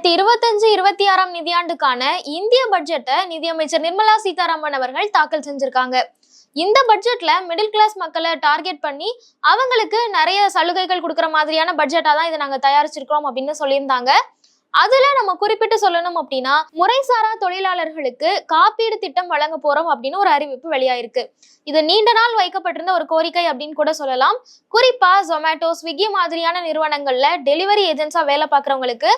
ரெண்டாயிரத்தி இருபத்தஞ்சு இருபத்தி ஆறாம் நிதியாண்டுக்கான இந்திய பட்ஜெட்டை நிதியமைச்சர் நிர்மலா சீதாராமன் அவர்கள் தாக்கல் செஞ்சிருக்காங்க. இந்த பட்ஜெட்ல மிடில் கிளாஸ் மக்களை டார்கெட் பண்ணி அவங்களுக்கு நிறைய சலுகைகள் கொடுக்குற மாதிரியான பட்ஜெட்டா தான் இதை நாங்க தயாரிச்சிருக்கிறோம் அப்படின்னு சொல்லியிருந்தாங்க. அதுல நம்ம குறிப்பிட்டு சொல்லணும் அப்படின்னா முறைசாரா தொழிலாளர்களுக்கு காப்பீடு திட்டம் வழங்க போறோம் அப்படின்னு ஒரு அறிவிப்பு வெளியாயிருக்கு. இது நீண்ட நாள் வைக்கப்பட்டிருந்த ஒரு கோரிக்கை அப்படின்னு கூட சொல்லலாம். குறிப்பா ஜொமேட்டோ ஸ்விக்கி மாதிரியான நிறுவனங்கள்ல டெலிவரி ஏஜென்ட்ஸா வேலை பார்க்குறவங்களுக்கு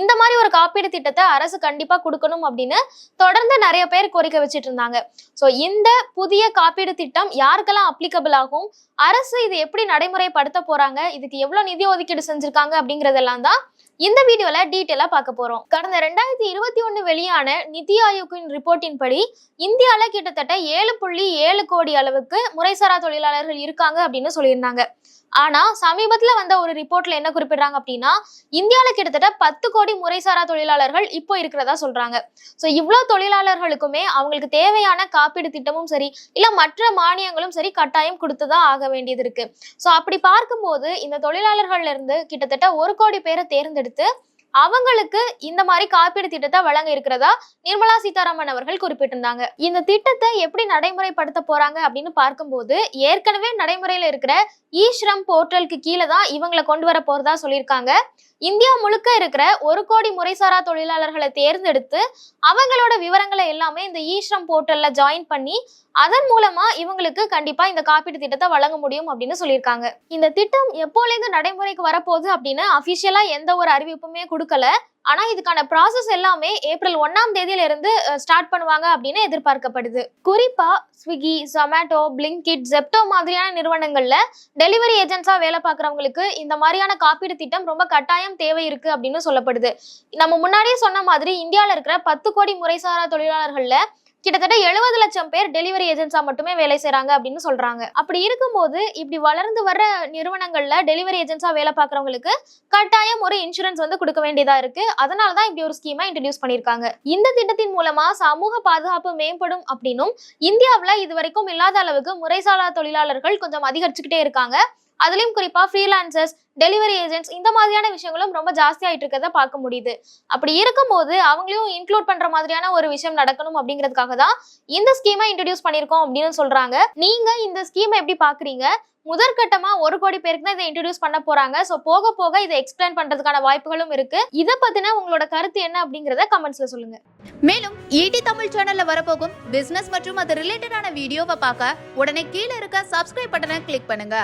இந்த மாதிரி ஒரு காப்பீடு திட்டத்தை அரசு கண்டிப்பா கொடுக்கணும் அப்படின்னு தொடர்ந்து நிறைய பேர் கோரிக்கை வச்சுட்டு இருந்தாங்க. ஸோ இந்த புதிய காப்பீடு திட்டம் யாருக்கெல்லாம் அப்ளிகபிள் ஆகும்? அரசு இது எப்படி நடைமுறைப்படுத்த போறாங்க? இதுக்கு எவ்வளவு நிதி ஒதுக்கீடு செஞ்சிருக்காங்க அப்படிங்கறதெல்லாம் தான் இந்த வீடியோல டீட்டெயிலா பார்க்க போறோம். கடந்த ரெண்டாயிரத்தி இருபத்தி ஒண்ணு வெளியான நிதி ஆயோக்கின் ரிப்போர்ட்டின் படி இந்தியால கிட்டத்தட்ட ஏழு புள்ளி ஏழு கோடி அளவுக்கு முறைசாரா தொழிலாளர்கள் இருக்காங்க அப்படின்னு சொல்லியிருந்தாங்க. ஆனா சமீபத்துல வந்த ஒரு ரிப்போர்ட்ல என்ன குறிப்பிடுறாங்க அப்படின்னா இந்தியால கிட்டத்தட்ட பத்து கோடி முறைசாரா தொழிலாளர்கள் இப்போ இருக்கிறதா சொல்றாங்க. ஸோ இவ்வளோ தொழிலாளர்களுக்குமே அவங்களுக்கு தேவையான காப்பீடு திட்டமும் சரி இல்ல மற்ற மானியங்களும் சரி கட்டாயம் கொடுத்துதான் ஆக வேண்டியது இருக்கு. ஸோ அப்படி பார்க்கும்போது இந்த தொழிலாளர்கள்ல இருந்து கிட்டத்தட்ட ஒரு கோடி பேரை தேர்ந்தெடுத்து அவங்களுக்கு இந்த மாதிரி காப்பீடு திட்டத்தை வழங்க இருக்கிறதா நிர்மலா சீதாராமன் அவர்கள் குறிப்பிட்டிருந்தாங்க. இந்த திட்டத்தை எப்படி நடைமுறைப்படுத்த போறாங்க அப்படின்னு பார்க்கும்போது ஏற்கனவே நடைமுறையில இருக்கிற இ ஸ்ரம் போர்ட்டலுக்கு கீழே தான் இவங்களை கொண்டு வர போறதா சொல்லியிருக்காங்க. இந்தியா முழுக்க இருக்கிற ஒரு கோடி முறைசாரா தொழிலாளர்களை தேர்ந்தெடுத்து அவங்களோட விவரங்களை எல்லாமே இந்த ஈஸ்ரம் போர்ட்டல்ல ஜாயின் பண்ணி அதன் மூலமா இவங்களுக்கு கண்டிப்பா இந்த காப்பீடு திட்டத்தை வழங்க முடியும் அப்படின்னு சொல்லியிருக்காங்க. இந்த திட்டம் எப்போலேருந்து நடைமுறைக்கு வரப்போகுது அப்படின்னு அபிஷியலா எந்த ஒரு அறிவிப்புமே கொடுக்கல. ஆனா இதுக்கான ப்ராசஸ் எல்லாமே ஏப்ரல் ஒன்னாம் தேதியில இருந்து ஸ்டார்ட் பண்ணுவாங்க அப்படின்னு எதிர்பார்க்கப்படுது. குறிப்பா ஸ்விக்கி ஜொமேட்டோ பிளிங்கிட் ஜெப்டோ மாதிரியான நிறுவனங்கள்ல டெலிவரி ஏஜென்ட்ஸா வேலை பார்க்குறவங்களுக்கு இந்த மாதிரியான காப்பீடு திட்டம் ரொம்ப கட்டாயம் தேவை இருக்கு அப்படின்னு சொல்லப்படுது. நம்ம முன்னாடியே சொன்ன மாதிரி இந்தியாவில் இருக்கிற பத்து கோடி முறைசாரா தொழிலாளர்கள்ல கிட்டத்தட்ட எழுபது லட்சம் பேர் டெலிவரி ஏஜென்ட்ஸா மட்டுமே வேலை செய்யறாங்க அப்படின்னு சொல்றாங்க. அப்படி இருக்கும்போது இப்படி வளர்ந்து வர நிறுவனங்கள்ல டெலிவரி ஏஜென்ட்ஸா வேலை பார்க்குறவங்களுக்கு கட்டாயம் ஒரு இன்சூரன்ஸ் வந்து கொடுக்க வேண்டியதா இருக்கு. அதனால தான் இப்படி ஒரு ஸ்கீமை இன்ட்ரடியூஸ் பண்ணியிருக்காங்க. இந்த திட்டத்தின் மூலமா சமூக பாதுகாப்பு மேம்படும் அப்படின்னும் இந்தியாவில் இது வரைக்கும் இல்லாத அளவுக்கு முறைசாரா தொழிலாளர்கள் கொஞ்சம் அதிகரிச்சுக்கிட்டே இருக்காங்க. அதுலயும் குறிப்பா ஃப்ரீலான்சர்ஸ் டெலிவரி ஏஜென்ட்ஸ் இந்த மாதிரியான விஷயங்களும் ரொம்ப ஜாஸ்தி ஆயிட்டு இருக்கிறத பார்க்க முடியுது. அப்படி இருக்கும்போது அவங்களையும் இன்க்ளூட் பண்ற மாதிரியான ஒரு விஷயம் நடக்கணும் அப்படிங்கிறதுக்காக தான் இந்த ஸ்கீமை இன்ட்ரடியூஸ் பண்ணியிருக்கோம் அப்படின்னு சொல்றாங்க. நீங்க இந்த ஸ்கீமை எப்படி பாக்குறீங்க முதற்கட்டமா ஒரு கோடி பேருக்கு தான் இதை இன்ட்ரடியூஸ் பண்ண போறாங்க. ஸோ போக போக இதை எக்ஸ்பிளைன் பண்றதுக்கான வாய்ப்புகளும் இருக்கு. இதை பத்தின உங்களோட கருத்து என்ன அப்படிங்கறத கமெண்ட்ஸ்ல சொல்லுங்க. மேலும் ஈடி தமிழ் சேனல்ல வரப்போகும் பிசினஸ் மற்றும் அது ரிலேட்டடான வீடியோவை பார்க்க உடனே கீழே இருக்க சப்ஸ்கிரைப் பட்டனை கிளிக் பண்ணுங்க.